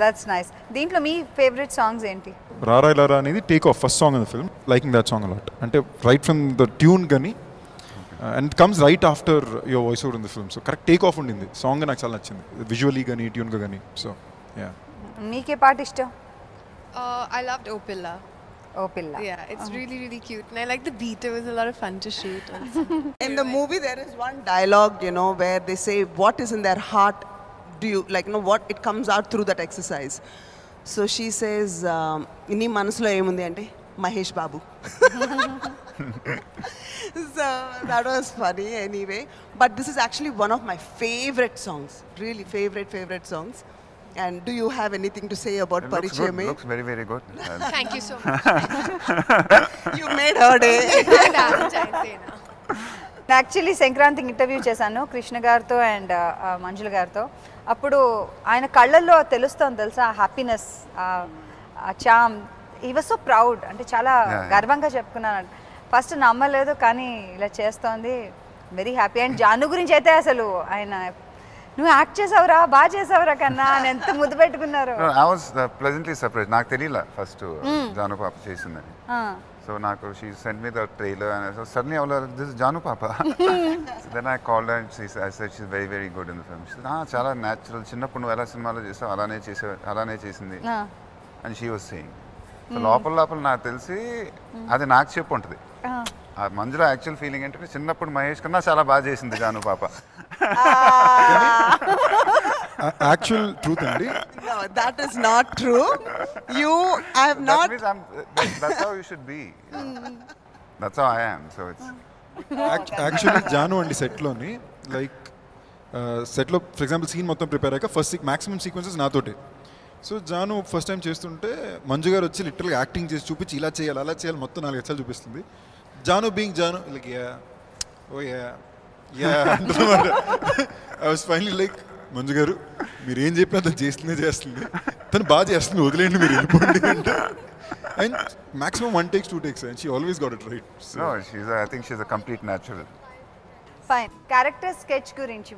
That's nice దీంట్లో మీ favourite songs ఏంటి? రారా లారా అనేది take off first song in the film liking that song a lot అంటే రైట్ ఫ్రమ్ ద ట్యూన్ కానీ and comes right after your voice over in the film so correct take off ఉండింది. Song నాకు చాలా నచ్చింది. Visually కానీ ట్యూన్గా కానీ. So yeah మీకే పాట ఇష్టం? Uh, I loved Opilla. ఓ పిల్ల Yeah, it's really, really cute. And I like the beat. It was a lot of fun to shoot. Also. In the movie, there is one dialogue, you know, where they say, "What is in their heart? Do you like, you know, what it comes out through that exercise?" So she says, um, "Inni manasulo emundi ante Mahesh Babu." so that was funny anyway. But this is actually one of my favorite songs. Really favorite, favorite songs. And do you have anything to say about It looks good. Parichayame? Looks very, very good. Thank you so much. You made her day. Actually సంక్రాంతికి interview చేశాను కృష్ణ గారితో and మంజుల గారితో అప్పుడు ఆయన కళ్ళల్లో తెలుస్తోంది తెలుసా happiness చామ్ ఈ వాజ్ సో ప్రౌడ్ అంటే చాలా Yeah, yeah. గర్వంగా చెప్పుకున్నాను ఫస్ట్ నమ్మలేదు కానీ ఇలా చేస్తోంది వెరీ హ్యాపీ అండ్ జాను గురించి అయితే అసలు ఆయన నువ్వు యాక్ట్ చేసావురా బాగా చేసావురా కన్నా అని ఎంత ముద్దు పెట్టుకున్నారు. Was uh, pleasantly surprised. నాకు తెలియలే ఫస్ట్ జాను పాప చేసిందని. సో నాకు she send me the trailer and so suddenly అవల this Janu పాప then I called and she I said she very very good in the film చాలా న్యాచురల్ చిన్నప్పుడు నువ్వు ఎలా సినిమాలో చేసావు అలానే చేసే అలానే చేసింది. అండ్ షీ వాజ్ సేయింగ్ లోపల లోపల నాకు తెలిసి అది నాకు చెప్పు ఉంటుంది. ఆ మంజులో యాక్చువల్ ఫీలింగ్ ఏంటంటే చిన్నప్పుడు మహేష్ కన్నా చాలా బాగా చేసింది జాను పాప యాక్చువల్ ట్రూత్ అండి no, that is not true. You have That not means I'm, that, that's how you should be. you know. That's how I am. So it's actually Janu అండి సెట్లోని లైక్ సెట్లో ఫర్ ఎగ్జాంపుల్ సీన్ మొత్తం prepare అయ్యాక first maximum sequences నాతోటే so Janu first time చేస్తుంటే మంజు గారు వచ్చి లిటరల్గా యాక్టింగ్ చేసి చూపించి ఇలా చేయాలి అలా చేయాలి మొత్తం నాలుగు ఎచ్చాలు చూపిస్తుంది Janu being Janu like ya oh ya ya అంటున్నమాట I was finally like Manju garu మీరు ఏం చెప్పినా తను చేస్తుందే చేస్తుంది. తను బాగా చేస్తుంది వదిలేండి మీరు వెళ్ళిపోండి అంటే. And maximum one takes two takes and she always got it right no, she's a, I think she's a complete natural. Fine character sketch గురించి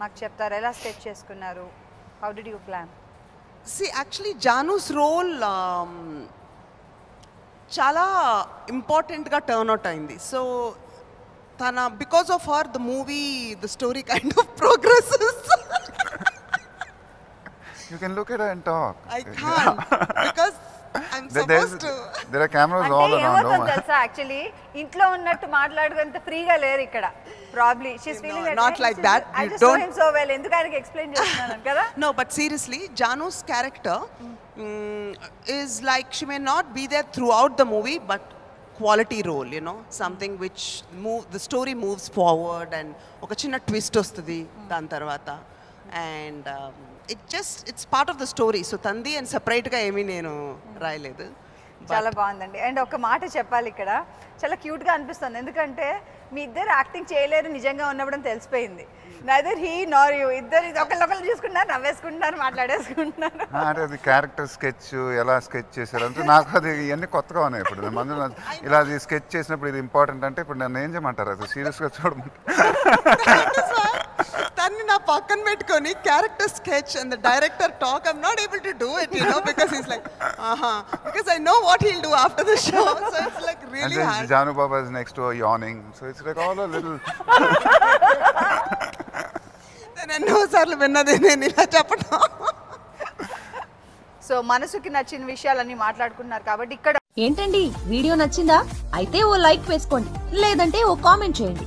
మాకు చెప్తారు? ఎలా స్కెచ్ చేసుకున్నారు? How did you plan See, actually, Janu's role um, చాలా ఇంపార్టెంట్గా turn out అయింది. So తన because of her the movie the story kind of progress You can look at her and talk. I can because. తెలుసా actually ఇంట్లో ఉన్నట్టు మాట్లాడుకునేంత ఫ్రీగా లేరు ఇక్కడ. Probably she's feeling not like that. I You just know him so well ఎందుకు ఆయనకి explain చేస్తున్నాను కదా No, but seriously, Janu's character mm, is like she may not be there throughout the movie, but quality role, you know, something which move the story moves forward and ఒక చిన్న twist వస్తుంది దాని తర్వాత and it just it's part of the story so తంది and సపరేట్గా ఏమీ నేను రాయలేదు చాలా బాగుందండి అండ్ ఒక మాట చెప్పాలి ఇక్కడ చాలా క్యూట్గా అనిపిస్తుంది ఎందుకంటే మీ ఇద్దరు యాక్టింగ్ చేయలేరు నిజంగా ఉన్నప్పుడు అని తెలిసిపోయింది. నైదర్ హీ నార్ యూ ఇద్దరు ఒకళ్ళొకళ్ళు చూసుకుంటున్నారు నవ్వేసుకుంటున్నారు మాట్లాడేసుకుంటున్నారు. అంటే అది క్యారెక్టర్ స్కెచ్ ఎలా స్కెచ్ చేశారు అంటే నాకు అది ఇవన్నీ కొత్తగా ఉన్నాయి ఇప్పుడు. మందు ఇలా అది స్కెచ్ చేసినప్పుడు ఇది ఇంపార్టెంట్ అంటే ఇప్పుడు నన్ను ఏం చేయమంటారు? అది సీరియస్గా చూడమంటారు. తన్ని నా పక్కన పెట్టుకొని character sketch and the director talk I'm not able to do it you know because is like aha because I know what he'll do after the show so it's like And really then hard Janu Baba is next to her yawning. So it's like all a little. నేను ఎన్నోసార్లు విన్నది నేను ఇలా చెప్పడం so మనసుకి నచ్చిన విషయాలన్నీ మాట్లాడుకుంటున్నారు కాబట్టి ఇక్కడ ఏంటండి వీడియో నచ్చిందా అయితే ఓ లైక్ వేసుకోండి లేదంటే ఓ కామెంట్ చేయండి